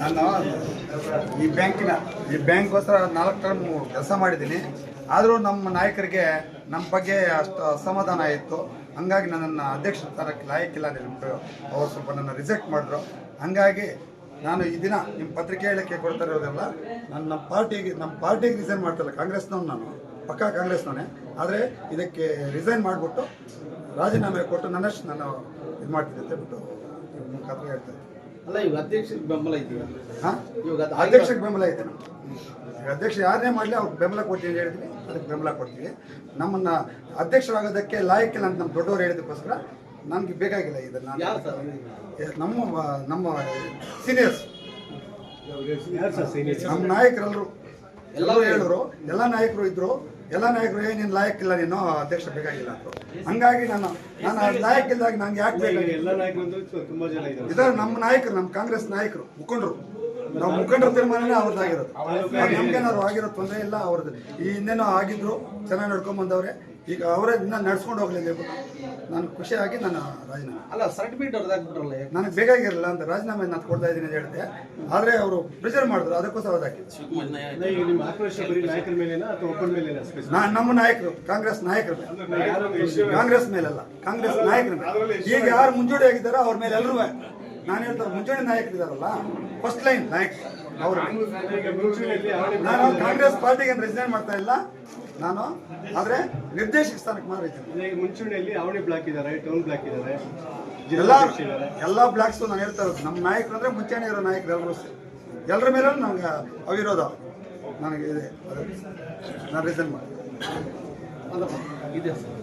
ನಾನು ಈ ಬ್ಯಾಂಕಿನ, ಈ ಬ್ಯಾಂಕ್ಗೋಸ್ಕರ ನಾಲ್ಕು ಟರ್ಮ್ ಕೆಲಸ ಮಾಡಿದ್ದೀನಿ. ಆದರೂ ನಮ್ಮ ನಾಯಕರಿಗೆ ನಮ್ಮ ಬಗ್ಗೆ ಅಷ್ಟು ಅಸಮಾಧಾನ ಆಯಿತು ಹಂಗಾಗಿ ನನ್ನನ್ನು ಅಧ್ಯಕ್ಷ ಸ್ಥಾನಕ್ಕೆ ಲಾಯಕ್ಕಿಲ್ಲ ಅಂತ ಹೇಳ್ಬಿಟ್ಟು ಅವರು ಸ್ವಲ್ಪ ನನ್ನ ರಿಜೆಕ್ಟ್ ಮಾಡಿದ್ರು. ಹಂಗಾಗಿ ನಾನು ಈ ದಿನ ನಿಮ್ಮ ಪತ್ರಿಕೆ ಹೇಳಿಕೆ ಕೊಡ್ತಾ ಇರೋದೆಲ್ಲ ನಾನು ನಮ್ಮ ಪಾರ್ಟಿಗೆ ನಮ್ಮ ಪಾರ್ಟಿಗೆ ರಿಸೈನ್ ಮಾಡ್ತಿಲ್ಲ ಕಾಂಗ್ರೆಸ್ನವ್ನು ನಾನು ಪಕ್ಕಾ ಕಾಂಗ್ರೆಸ್ನವನೇ. ಆದರೆ ಇದಕ್ಕೆ ರಿಸೈನ್ ಮಾಡಿಬಿಟ್ಟು ರಾಜೀನಾಮೆ ಕೊಟ್ಟು ನನ್ನಷ್ಟು ನಾನು ಇದು ಮಾಡ್ತಿದ್ದೆ ಅಂತ ಹೇಳ್ಬಿಟ್ಟು ನಿಮ್ಮ ಹೇಳ್ತಾ ಇದ್ದೀನಿ ಅಲ್ಲ ಇವಾಗ ಅಧ್ಯಕ್ಷಕ್ಕೆ ಬೆಂಬಲ ಇದೆಯಾ? ಹಾಂ? ಇವಾಗ ಅಧ್ಯಕ್ಷಕ್ಕೆ ಬೆಂಬಲ ಐತೆ ಈಗ ಅಧ್ಯಕ್ಷ ಯಾರನ್ನೇ ಮಾಡಲಿ ಅವ್ರಿಗೆ ಬೆಂಬಲ ಕೊಡ್ತೀನಿ ಅಂತ ಹೇಳಿದ್ವಿ ಅದಕ್ಕೆ ಬೆಂಬಲ ಕೊಡ್ತೀವಿ. ನಮ್ಮನ್ನು ಅಧ್ಯಕ್ಷರಾಗೋದಕ್ಕೆ ಲಾಯಕ್ಕಿಲ್ಲ ಅಂತ ನಮ್ಮ ದೊಡ್ಡವರು ಹೇಳಿದಕ್ಕೋಸ್ಕರ ನನಗೆ ಬೇಕಾಗಿಲ್ಲ ಇದನ್ನ ನಮ್ಮ ನಮ್ಮ ಸೀನಿಯರ್ಸ್ ನಮ್ಮ ನಾಯಕರೆಲ್ಲರೂ. ಎಲ್ಲರೂ ಹೇಳಿದ್ರು ಎಲ್ಲ ನಾಯಕರು ಇದ್ರು. ಎಲ್ಲ ನಾಯಕರು ಏ ನೀನು ಲಾಯಕ್ಕಿಲ್ಲ ನೀನು ಅಧ್ಯಕ್ಷ ಬೇಕಾಗಿಲ್ಲ ಅಂದ್ರು. ಹಂಗಾಗಿ ನಾನು ನಾನು ಲಾಯಕ್ಕಿಲ್ದಾಗ ನಂಗೆ ಯಾಕೆ ಬೇಕಾಗಿಲ್ಲ? ಎಲ್ಲ ನಾಯಕರು ತುಂಬಾ ಜನ ಇದ್ದಾರೆ. ಇದಾರೆ ನಮ್ಮ ನಾಯಕರು ನಮ್ಮ ಕಾಂಗ್ರೆಸ್ ನಾಯಕರು ಮುಖಂಡರು. ನಾವು ಮುಖಂಡರ ತೀರ್ಮಾನನೇ ಅವ್ರದ್ದಾಗಿರೋದು. ನಮ್ಗೇನಾದ್ರು ಆಗಿರೋ ತೊಂದರೆ ಇಲ್ಲ ಅವ್ರದ್ದು. ಈ ಹಿಂದೆನೋ ಆಗಿದ್ರು ಚೆನ್ನಾಗಿ ನಡ್ಕೊಂಡ್ ಬಂದವ್ರೆ. ಈಗ ಅವರೇ ಇನ್ನ ನಡ್ಸ್ಕೊಂಡು ಹೋಗ್ಲಿಲ್ಲ ನಾನು ಖುಷಿಯಾಗಿ ನನ್ನ ರಾಜೀನಾಮೆ. ಅಲ್ಲ ಸರ್ಟಿಫಿಕೇಟ್ ಅವ್ರದ್ದಾಗ್ಬಿಟ್ರಲ್ಲ? ನನಗೆ ಬೇಕಾಗಿರಲಿಲ್ಲ ಅಂತ ರಾಜೀನಾಮೆ ನಾನು ಕೊಡ್ತಾ ಇದ್ದೀನಿ ಅಂತ ಹೇಳಿದೆ. ಆದ್ರೆ ಅವರು ಪ್ರೆಷರ್ ಮಾಡಿದ್ರು ಅದಕ್ಕೋಸ್ಕರ ಅಲ್ಲ, ಈಗ ನಿಮ್ಮ ನಾಯಕರ ಮೇಲೆನಾ ಅಥವಾ ಒಬ್ಬನ ಮೇಲೆನಾ ನಾ ನಮ್ಮ ನಾಯಕರು ಕಾಂಗ್ರೆಸ್ ನಾಯಕರ ಮೇಲೆ. ಕಾಂಗ್ರೆಸ್ ಮೇಲಲ್ಲ ಕಾಂಗ್ರೆಸ್ ನಾಯಕರ ಮೇಲೆ. ಈಗ ಯಾರು ಮುಂಚೂಣಿ ಆಗಿದ್ದಾರೋ ಅವ್ರ ಮೇಲೆ ಎಲ್ಲರೂ ನಾನು ಹೇಳ್ತಾರೆ ಮುಂಚೂಣಿ ನಾಯಕರು ಇದಾರಲ್ಲ ಫಸ್ಟ್ ಲೈನ್ ನಾಯಕ್ ಅವರು. ನಾನು ಕಾಂಗ್ರೆಸ್ ಪಾರ್ಟಿಗೆ ರಿಸೈನ್ ಮಾಡ್ತಾ ಇಲ್ಲ? ನಾನು. ಆದರೆ ನಿರ್ದೇಶಕ ಸ್ಥಾನಕ್ಕೆ ಮಾತ್ರ ಮುಂಚೂಣಿಯಲ್ಲಿ ಅವಳಿ ಬ್ಲಾಕ್ ಇದ್ದಾರೆ ಟೌನ್ ಬ್ಲಾಕ್ ಇದ್ದಾರೆ ಎಲ್ಲ ಎಲ್ಲ ಬ್ಲಾಕ್ಸು ನಾನು ಹೇಳ್ತಾ ಇರೋದು ನಮ್ಮ ನಾಯಕರು ಅಂದ್ರೆ ಮುಂಚೂಣಿ ಇರೋ ನಾಯಕರು ಎಲ್ಲರೂ ಎಲ್ಲರ ಮೇಲೂ ನನಗೆ ಅವಿರೋಧ ನನಗೆ ಇದೆ. ನಾನು ರಿಸೈನ್ ಮಾಡ್ತೀನಿ. ಇದೆ ಸರ್.